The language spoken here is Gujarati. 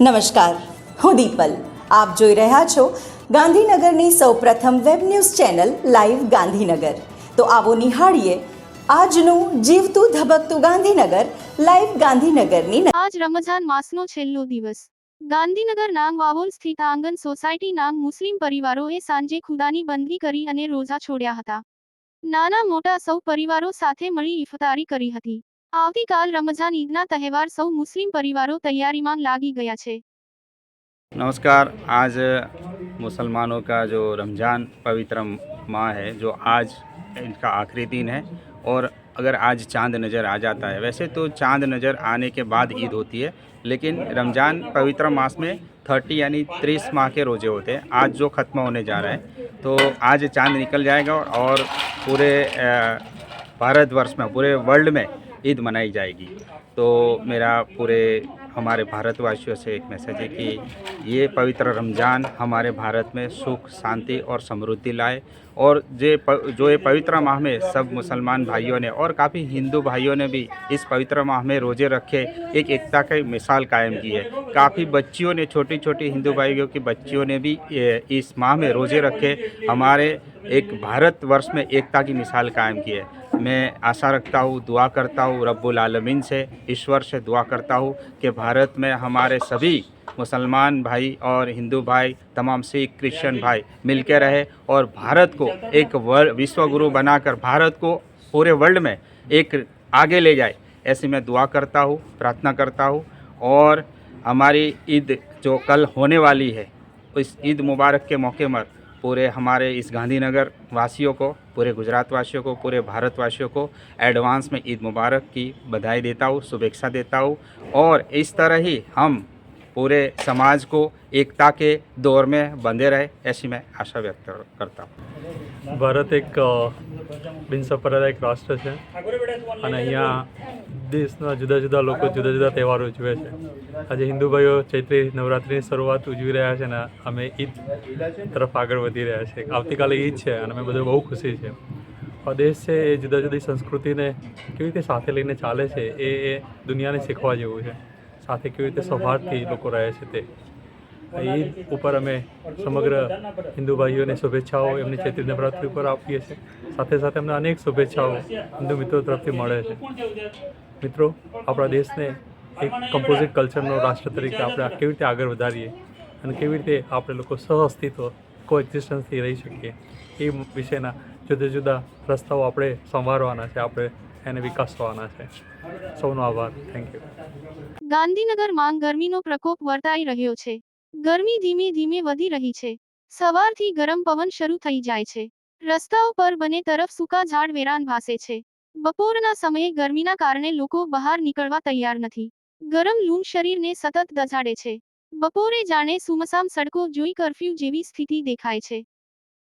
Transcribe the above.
નમસ્કાર, હું દીપલ. આપ જોઈ રહ્યા છો ગાંધીનગરની સૌપ્રથમ web news channel live Gandhinagar. તો આવો નિહાળીએ આજનું જીવતું ધબકતું ગાંધીનગર, લાઈવ ગાંધીનગરની આજ રમઝાન માસનો છેલ્લો દિવસ. ગાંધીનગર નાંગ વાવોલ સ્થિત આંગન સોસાયટી નાંગ મુસ્લિમ પરિવારોએ સાંજે ખુદાની બંદગી કરી અને રોઝા છોડ્યા હતા. નાના મોટા સૌ પરિવારો સાથે મળી ઇફતારી કરી હતી. આવતીકાલ રમઝાન ઈદના તહેવાર સૌ મુસ્લિમ પરિવારો તૈયારીમાં લાગી ગયા છે नमस्कार आज मुसलमानों का जो रमज़ान पवित्र माह है जो आज इनका आखिरी दिन है और अगर आज चांद नज़र आ जाता है वैसे तो चांद नज़र आने के बाद ईद होती है लेकिन रमज़ान पवित्र मास में थर्टी यानी तीस माह के रोज़े होते हैं आज जो ख़त्म होने जा रहा है तो आज चांद निकल जाएगा और पूरे अ, भारतवर्ष में पूरे वर्ल्ड में ईद मनाई जाएगी। तो मेरा पूरे हमारे भारतवासियों से एक मैसेज है कि ये पवित्र रमज़ान हमारे भारत में सुख, शांति और समृद्धि लाए। और जे प- जो ये पवित्र माह में सब मुसलमान भाइयों ने और काफ़ी हिंदू भाइयों ने भी इस पवित्र माह में रोज़े रखे, एक एकता की मिसाल कायम की है। काफ़ी बच्चियों ने छोटी छोटी हिंदू भाइयों की बच्चियों ने भी इस माह में रोज़े रखे। हमारे एक भारतवर्ष में एकता की मिसाल कायम की है। मैं आशा रखता हूँ, दुआ करता हूँ रब्बुल आलमीन से, ईश्वर से दुआ करता हूँ कि भारत में हमारे सभी मुसलमान भाई और हिंदू भाई, तमाम सिख, क्रिश्चियन भाई मिलके रहे और भारत को एक वर्ल्ड विश्व गुरु बनाकर भारत को पूरे वर्ल्ड में एक आगे ले जाए, ऐसी मैं दुआ करता हूँ, प्रार्थना करता हूँ। और हमारी ईद जो कल होने वाली है, इस ईद मुबारक के मौके पर पूरे हमारे इस गांधीनगर वासियों को, पूरे गुजरात वासियों को, पूरे भारत वासियों को एडवांस में ईद मुबारक की बधाई देता हूँ, शुभेच्छा देता हूँ। और इस तरह ही हम पूरे समाज को एकता के दौर में बंधे रहे, ऐसी मैं आशा व्यक्त करता हूँ। ભારત એક બિનસંપ્રદાયિક રાષ્ટ્ર છે. અને અહીંયા દેશના જુદા જુદા લોકો જુદા જુદા તહેવારો ઉજવે છે. આજે હિન્દુ ભાઈઓ ચૈત્રી નવરાત્રિની શરૂઆત ઉજવી રહ્યા છે ને અમે ઈદ તરફ આગળ વધી રહ્યા છીએ. આવતીકાલે ઈદ છે અને અમે બધું બહુ ખુશી છે. દેશ છે, એ જુદા જુદી સંસ્કૃતિને કેવી રીતે સાથે લઈને ચાલે છે, એ એ દુનિયાને શીખવા જેવું છે. સાથે કેવી રીતે સૌહાર્દથી લોકો રહે છે તે. ઈદ ઉપર અમે સમગ્ર હિન્દુ ભાઈઓને શુભેચ્છાઓ એમની ચૈત્રી નવરાત્રિ ઉપર આપીએ છીએ. સાથે સાથે અમને અનેક શુભેચ્છાઓ હિન્દુ મિત્રો તરફથી મળે છે. મિત્રો, આપણા દેશને એક કમ્પોઝિટ કલ્ચરનો રાષ્ટ્ર તરીકે આપણે કેવી રીતે આગળ વધારીએ અને કેવી રીતે આપણે લોકો સહઅસ્તિત્વ કો એક્ઝિસ્ટન્સથી રહી શકીએ, એ વિશેના જુદા જુદા રસ્તાઓ આપણે સંવારવાના છે, આપણે એને વિકાસવાના છે. સૌનો આભાર. થેન્ક યુ ગાંધીનગર માંગ ગરમીનો પ્રકોપ વર્તાઈ રહ્યો છે. ગરમી ધીમે ધીમે વધી રહી છે. સવારથી ગરમ પવન શરૂ થઈ જાય છે. રસ્તાઓ પર બંને તરફ સૂકા ઝાડ વેરાન ભાસે છે. બપોરના સમયે ગરમીના કારણે લોકો બહાર નીકળવા તૈયાર નથી. ગરમ લૂમ શરીરને સતત દઝાડે છે. બપોરે જાણે સુમસામ સડકો જોઈ કરફ્યુ જેવી સ્થિતિ દેખાય છે.